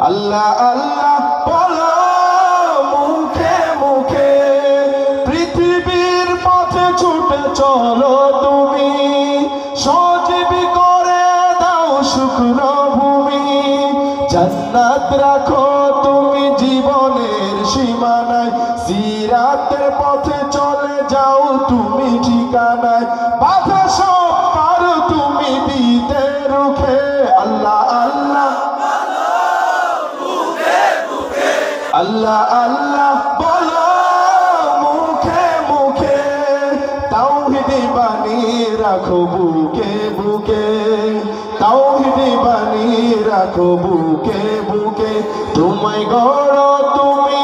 আল্লাহ আল্লাহ, বলো মুখে মুখে, পৃথিবীর পথে ছুটে চলো তুমি। সজীবী করে দাও শুকনো ভূমি। জান্নাত রাখো তুমি জীবনের সীমানায়। সিরাতের পথে চলে যাও তুমি ঠিকানায়। বাধা আল্লাহ আল্লাহ, বলো মুখে মুখে, তাওহিদি বাণী রাখো বুকে বুকে, তাওহিদি বাণী রাখো বুকে বুকে। তোমায় গড় তুমি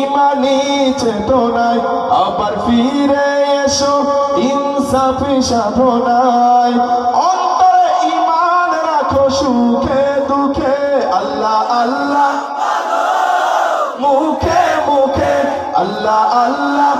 ইমানি চেতনায়, আবার ফিরে এসো ইনসাফি সাধনায়। অন্তরে ইমান রাখো সুখে দুঃখে, আল্লাহ আল্লাহ আল্লাহ আল্লাহ